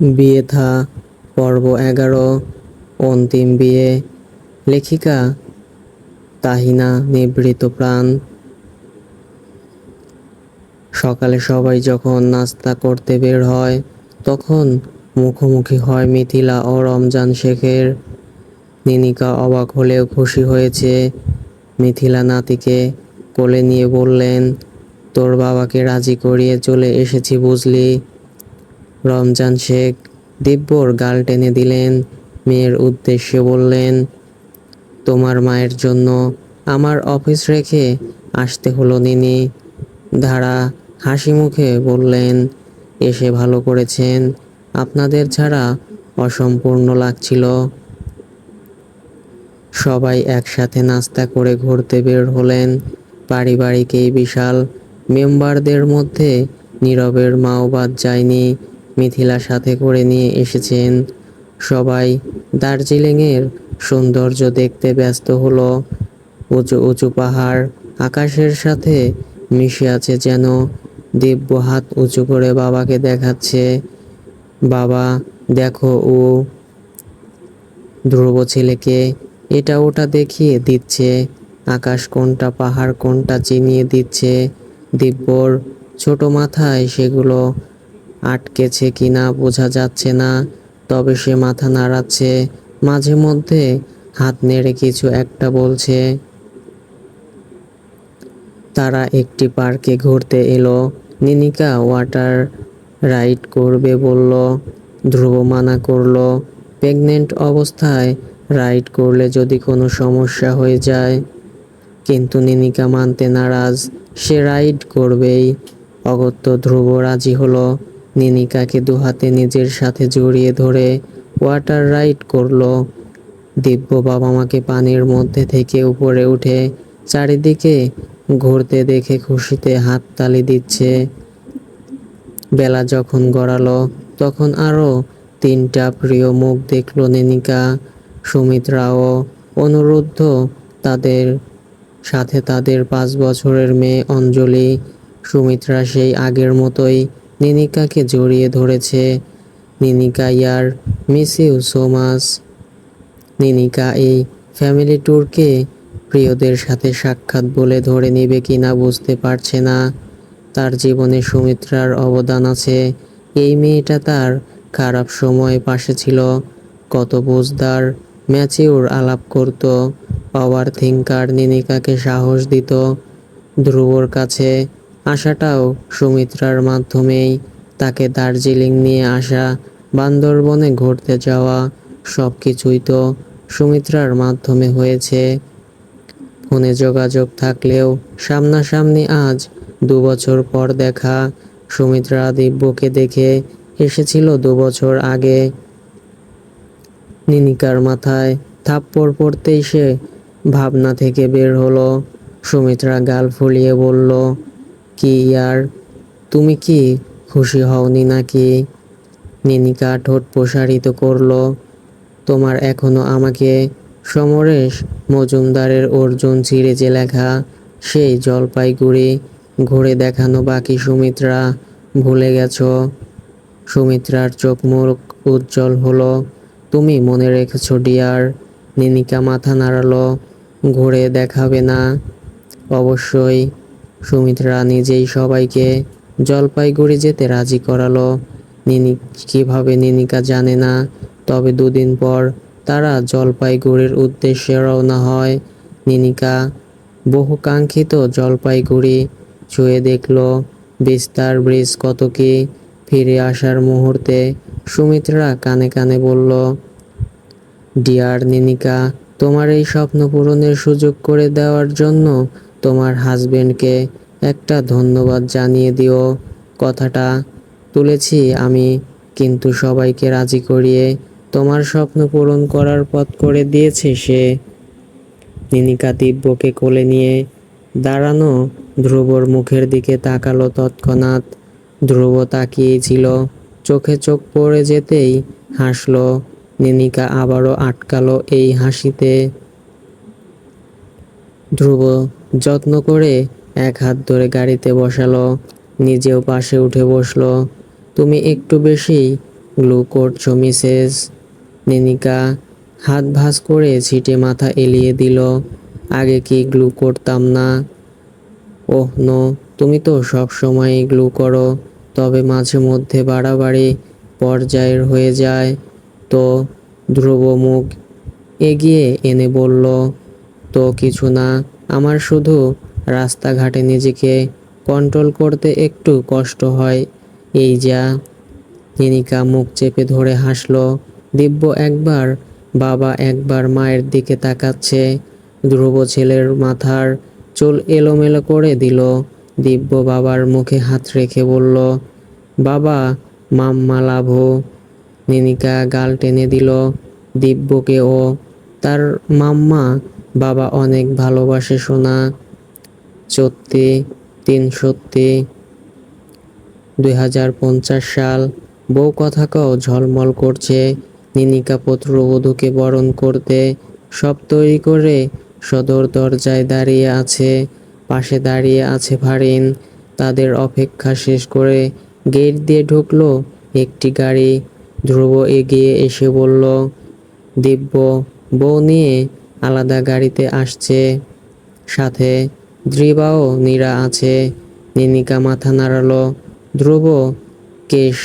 বিয়ে থা, পর্ব এগারো, অন্তিম বিয়ে। লেখিকা, তাহিনা নিভৃত প্রাণ। সকালে সবাই যখন নাস্তা করতে বের হয়, তখন মুখোমুখি হয় মিথিলা ও রমজান শেখের। নিনিকা অবাক হলেও খুশি হয়েছে। মিথিলা নাতিকে কোলে নিয়ে বললেন, তোর বাবাকে রাজি করিয়ে চলে এসেছি বুঝলি? রমজান শেখ দিব্যর গাল টেনে দিলেন, মেয়ের উদ্দেশ্যে বললেন, তোমার মায়ের জন্য আমার অফিস রেখে আসতে হলো নিনি। ধারা হাসি মুখে বললেন, এসে ভালো করেছেন, আপনাদের ছাড়া অসম্পূর্ণ লাগছিল। সবাই একসাথে নাস্তা করে ঘুরতে বের হলেন। পারিবারিক এই বিশাল মেম্বারদের মধ্যে নীরবের মাও বাদ যায়নি। মিথিলা সাথে করে নিয়ে এসেছেন। সবাই দার্জিলিংয়ের সৌন্দর্য দেখতে ব্যস্ত হলো। উঁচু উঁচু পাহাড়, আকাশের সাথে মিশে আছে যেন দিব্য হাত উঁচু করে বাবাকে দেখাচ্ছে। বাবা, দেখো ও ধ্রুব ছেলেকে, এটা ওটা দেখিয়ে দিচ্ছে। আকাশ কোনটা, পাহাড় কোনটা চিনিয়ে দিচ্ছে। দিব্যর ছোট মাথায় সেগুলো আটকেছে কিনা বোঝা যাচ্ছে না, তবে সে মাথা নাড়াচ্ছে। মাঝে মধ্যে হাত নেড়ে কিছু একটা বলছে। তারা একটি পার্কে ঘুরতে এলো। নিনিকা ওয়াটার রাইড করবে বলল। ধ্রুব মানা করল, প্রেগনেন্ট অবস্থায় রাইড করলে যদি কোনো সমস্যা হয়ে যায়। কিন্তু নিনিকা মানতে নারাজ, সে রাইড করবেই। অগত্য ধ্রুব রাজি হলো। নিনিকাকে দুহাতে নিজের সাথে জড়িয়ে ধরে ওয়াটার রাইড করল। দিব্য বাবা মাকে পানির মধ্যে থেকে উপরে উঠে চারিদিকে ঘুরতে দেখে খুশিতে হাততালি দিচ্ছে। বেলা যখন গড়ালো, তখন আরও তিনটা প্রিয় মুখ দেখল নিনিকা সুমিত্রা ও অনুরুদ্ধ তাদের সাথে তাদের পাঁচ বছরের মেয়ে অঞ্জলি, সুমিত্রা সেই আগের মতোই নিনিকাকে জড়িয়ে ধরেছে। নিনিকা ইয়ার মিস ইউ সো নিনিকা এই ফ্যামিলি ট্যুরকে প্রিয়দের সাথে সাক্ষাৎ বলে ধরে নিবে কিনা বুঝতে পারছে না। তার জীবনে সুমিত্রার অবদান আছে। এই মেয়েটা তার খারাপ সময় পাশে ছিল। কত বুঝদার ম্যাচিউর আলাপ করত। পাওয়ার থিঙ্কার নিনিকাকে সাহস দিত। ধ্রুবর কাছে আসাটাও সুমিত্রার মাধ্যমেই। তাকে দার্জিলিং নিয়ে আসা, বান্দরবনে ঘুরতে যাওয়া সব কিছুই তো সুমিত্রার মাধ্যমে হয়েছে। ফোনে যোগাযোগ থাকলেও সামনাসামনি আজ দু বছর পর দেখা সুমিত্রা দিব্যকে দেখে এসেছিল দু বছর আগে। নিনিকার মাথায় থাপ্পড় পড়তেই সে ভাবনা থেকে বের হলো। সুমিত্রা গাল ফুলিয়ে বলল কি ইয়ার তুমি কি খুশি হওনি নাকি? নিনিকা ঠোঁট প্রসারিত করল। তোমার এখনও আমাকে সমরেশ মজুমদারের অর্জুন ছিঁড়ে যে লেখা সেই জলপাইগুড়ি ঘুরে দেখানো বাকি সুমিত্রা ভুলে গেছ। সুমিত্রার চোখ মুখ উজ্জ্বল হলো। তুমি মনে রেখেছো, ডিয়ার, নিনিকা মাথা নাড়ালো, ঘুরে দেখাবে না। অবশ্যই সুমিত্রা নিজেই সবাইকে জলপাইগুড়ি যেতে রাজি করালো। নিনি কীভাবে নিনিকা জানে না, তবে দুদিন পর তারা জলপাইগুড়ির উদ্দেশ্যে রওনা হয়। নিনিকা বহু কাঙ্ক্ষিত জলপাইগুড়ি ছুঁয়ে দেখল, বিস্তার ব্রিজ কত কি? ফিরে আসার মুহূর্তে সুমিত্রা কানে কানে বলল, ডিয়ার নিনিকা, তোমার এই স্বপ্ন পূরণের সুযোগ করে দেওয়ার জন্য তোমার হাজবেন্ডকে একটা ধন্যবাদ জানিয়ে দিও। কথাটা তুলেছি আমি, কিন্তু সবাইকে রাজি করিয়ে তোমার স্বপ্ন পূরণ করার পথ করে দিয়েছে সে। নিনিকা দিব্যকে কোলে নিয়ে দাঁড়ানো ধ্রুবর মুখের দিকে তাকালো তৎক্ষণাৎ। ধ্রুব তাকিয়েছিল, চোখে চোখ পড়ে যেতেই হাসলো। নিনিকা আবারও আটকালো এই হাসিতে। ধ্রুব যত্ন করে এক হাত ধরে গাড়িতে বসালো, নিজেও পাশে উঠে বসল। তুমি একটু বেশি গ্লু করছ, মিসেস। নিনিকা হাত ভাঁজ করে ছিটে মাথা এলিয়ে দিল। আগে কি গ্লু করতাম না? ওহ, নো, তুমি তো সব সময় গ্লু করো, তবে মাঝে মধ্যে বাড়াবাড়ি পর্যায়ের হয়ে যায়। তো? ধ্রুব মুখ এগিয়ে এনে বলল, তো কিছু না। আমার শুধু রাস্তাঘাটে নিজেকে কন্ট্রোল করতে একটু কষ্ট হয়। এই যা, নিনিকা মুখ চেপে ধরে হাসলো। দিব্য একবার, বাবা একবার মায়ের দিকে তাকাচ্ছে। ধ্রুব ছেলের মাথার চুল এলোমেলো করে দিল। দিব্য বাবার মুখে হাত রেখে বলল, বাবা, মাম্মা লাভো। নিনিকা গাল টেনে দিল। দিব্যকে ও তার মাম্মা বাবা অনেক ভালোবাসে শোনা সত্যি তিন সত্যি দুই হাজার পঞ্চাশ সাল। বউ কথা কও, ঝলমল করছে। নিনিকা পুত্রবধূকে বরণ করতে। সব তৈরি করে সদর দরজায় দাঁড়িয়ে আছে। পাশে দাঁড়িয়ে আছে ভারিন তাদের অপেক্ষা শেষ করে গেট দিয়ে ঢুকলো একটি গাড়ি। ধ্রুব এগিয়ে এসে বলল, দিব্য, বউ নিয়ে আলাদা গাড়িতে আসছে। সাথে দ্রিবাও নীরা আছে। নিনিকা মাথা নাড়ালো। ধ্রুব কেশ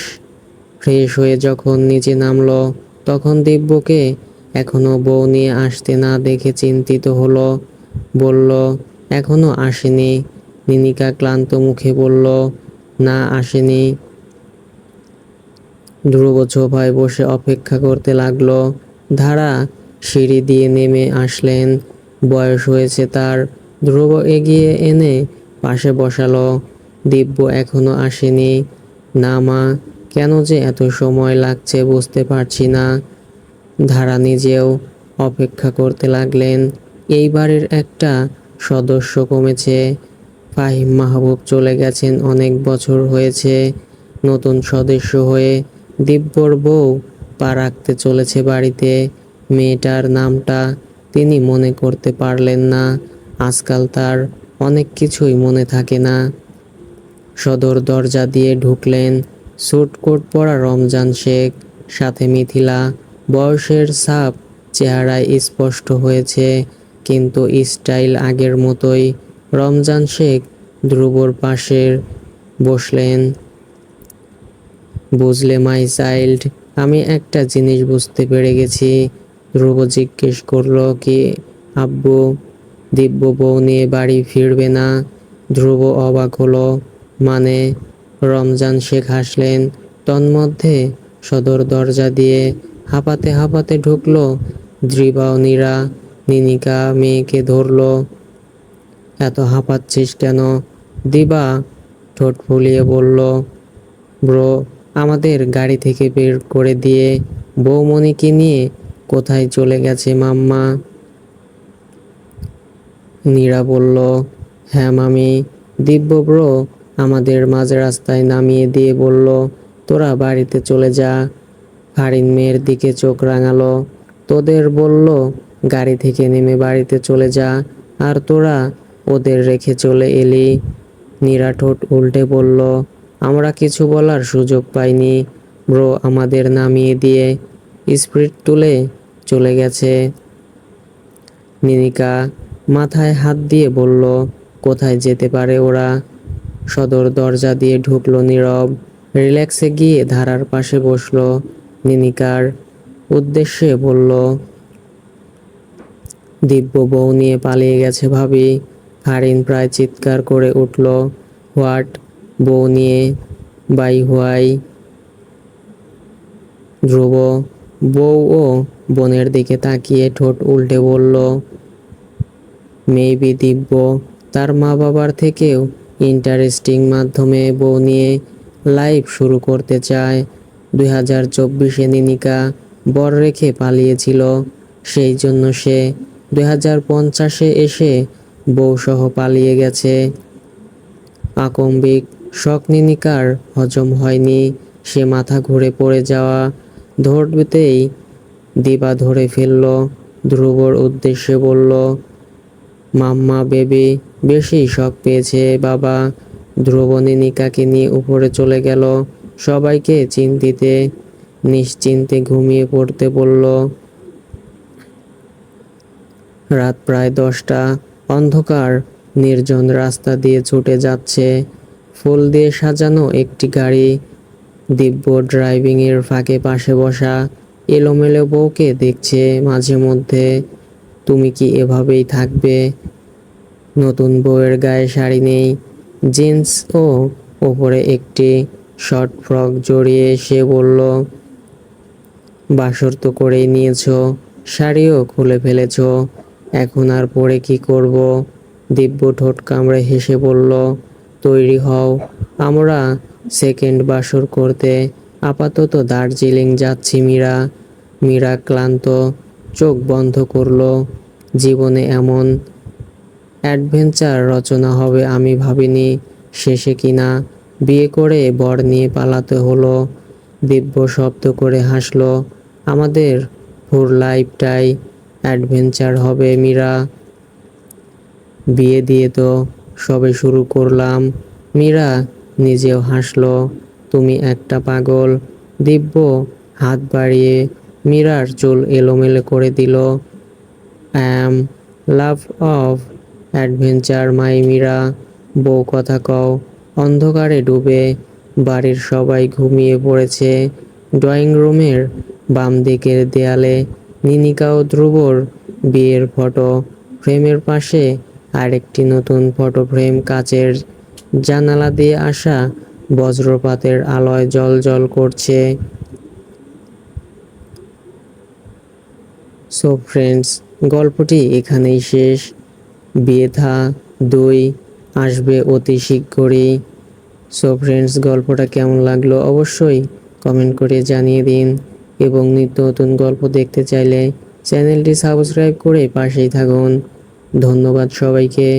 ফ্রেশ হয়ে যখন নিচে নামলো, তখন দিব্যকে এখনও বউ নিয়ে আসতে না দেখে চিন্তিত হলো। বলল, এখনও আসেনি। নিনিকা ক্লান্ত মুখে বলল, না, আসেনি। ধ্রুব ছোফায় বসে অপেক্ষা করতে লাগল। ধারা সিঁড়ি দিয়ে নেমে আসলেন। বয়স হয়েছে তার। ধ্রুব এগিয়ে এনে পাশে বসালো। দিব্য এখনও আসেনি। না মা, কেন যে এত সময় লাগছে বুঝতে পারছি না। ধারা নিজেও অপেক্ষা করতে লাগলেন। এইবারের একটা সদস্য কমেছে। ফাহিম মাহবুব চলে গেছেন অনেক বছর হয়েছে। নতুন সদস্য হয়ে দিব্যর বউ পা রাখতে চলেছে বাড়িতে। মেয়েটার নামটা তিনি মনে করতে পারলেন না। আজকাল তার অনেক কিছুই মনে থাকে না। সদর দরজা দিয়ে ঢুকলেন স্যুট কোট পরা রমজান শেখ, সাথে মিথিলা। বয়সের ছাপ চেহারায় স্পষ্ট হয়েছে, কিন্তু স্টাইল আগের মতোই। রমজান শেখ ধ্রুবর পাশের বসলেন। বুঝলে মাই চাইল্ড, আমি একটা জিনিস বুঝতে পেরে গেছি। ধ্রুব জিজ্ঞেস করল, কি আব্বু, দিব্য বউ নিয়ে বাড়ি ফিরবে না? ধ্রুব অবাক হলো। মানে? রমজান শেখ হাসলেন। তন্মধ্যে সদর দরজা দিয়ে হাঁপাতে হাঁপাতে ঢুকলো দ্রিবাউনিরা নিনিকা মেয়েকে ধরলো। এত হাঁপাচ্ছিস কেন? দিবা ঠোঁট ফুলিয়ে বলল, ব্রো, আমাদের গাড়ি থেকে বের করে দিয়ে বৌমণিকে নিয়ে কোথায় চলে গেছে মাম্মা? নীরা বলল হ্যাঁ মামি। দিব্য ব্রো আমাদের মাঝ রাস্তায় নামিয়ে দিয়ে বলল, তোরা বাড়িতে চলে যা। ফারিন মেয়ের দিকে চোখ রাঙালো। তোদের বলল, গাড়ি থেকে নেমে বাড়িতে চলে যা, আর তোরা ওদের রেখে চলে এলি। নীরা ঠোঁট উল্টে বলল, আমরা কিছু বলার সুযোগ পাইনি। ব্রো আমাদের নামিয়ে দিয়ে স্পিরিট তুলে চলে গেছে। নিনিকা মাথায় হাত দিয়ে বলল, কোথায় যেতে পারে ওরা? সদর দরজা দিয়ে ঢুকলো নীরব। রিল্যাক্সে গিয়ে ধারার পাশে বসল নিনিকার উদ্দেশ্যে বলল, দিব্য বউ নিয়ে পালিয়ে গেছে ভাবি। হারিন প্রায় চিৎকার করে উঠল, হোয়াট? বউ নিয়ে? By why? ধ্রুব, বউ ও বোনের দিকে তাকিয়ে ঠোঁট উল্টে বলল মেবি দিব্য। তার মা বাবার থেকেও ইন্টারেস্টিং মাধ্যমে বউ নিয়ে লাইভ শুরু করতে চায়। দুই হাজার চব্বিশে নিনিকা বর রেখে পালিয়েছিল, সেই জন্য সে দুই হাজার পঞ্চাশে এসে বউসহ পালিয়ে গেছে। আকম্বিক শখ নিনিকার হজম হয়নি, সে মাথা ঘুরে পড়ে যাওয়া ধরতেই দিবা ধরে ফেলল, ধ্রুবর উদ্দেশ্যে বলল, মাম্মা, বেবি, বেশি শখ পেয়েছে, বাবা। ধ্রুব নিনিকাকে নিয়ে উপরে চলে গেল, সবাইকে চিন্তিতে নিশ্চিন্তে ঘুমিয়ে পড়তে বলল, রাত প্রায় দশটা, অন্ধকার, নির্জন রাস্তা দিয়ে ছুটে যাচ্ছে। ফুল দিয়ে সাজানো একটি গাড়ি, দিব্য ড্রাইভিং এর ফাঁকে পাশে বসা এলোমেলো বউকে দেখছে মাঝে মধ্যে, তুমি কি এভাবেই থাকবে? নতুন বউয়ের গায়ে শাড়ি নেই, জিন্স ও ওপরে একটি শর্ট ফ্রক জড়িয়ে সে বলল, বাসর তো করেই নিয়েছো, শাড়িও খুলে ফেলেছ, এখন আর পরে কি করব? দিব্য ঠোঁট কামড়ে হেসে বলল, তৈরি হও, আমরা সেকেন্ড বাসর করতে আপাতত দার্জিলিং যাচ্ছি, মীরা। মীরা ক্লান্ত, চোখ বন্ধ করল। জীবনে এমন অ্যাডভেঞ্চার রচনা হবে আমি ভাবিনি শেষে কিনা। বিয়ে করে বর নিয়ে পালাতে হলো। দিব্য শব্দ করে হাসলো, আমাদের পুর লাইফটাই অ্যাডভেঞ্চার হবে, মীরা। বিয়ে দিয়ে তো সবে শুরু করলাম। মীরা নিজেও হাসলো তুমি একটা পাগল। দিব্য হাত বাড়িয়ে মীরার চুল এলোমেলো করে দিল। Am, love of adventure, my Meera. বউ কথা কও। অন্ধকারে ডুবে বাড়ির সবাই ঘুমিয়ে পড়েছে। ড্রয়িং রুমের বাম দিকের দেয়ালে নিনিকা ও ধ্রুবর বিয়ের ফটো। ফ্রেমের পাশে আরেকটি নতুন ফটো ফ্রেম, কাচের জানালা দিয়ে আসা বজ্রপাতের আলোয় জল করছে। সো ফ্রেন্ডস গল্পটি এখানেই শেষ। বিয়ে থা দুই আসবে অতি শীঘ্রই। সো ফ্রেন্ডস গল্পটা কেমন লাগল অবশ্যই কমেন্ট করে জানিয়ে দিন এবং নিত্য নতুন গল্প দেখতে চাইলে চ্যানেলটি সাবস্ক্রাইব করে পাশেই থাকুন। ধন্যবাদ সবাইকে।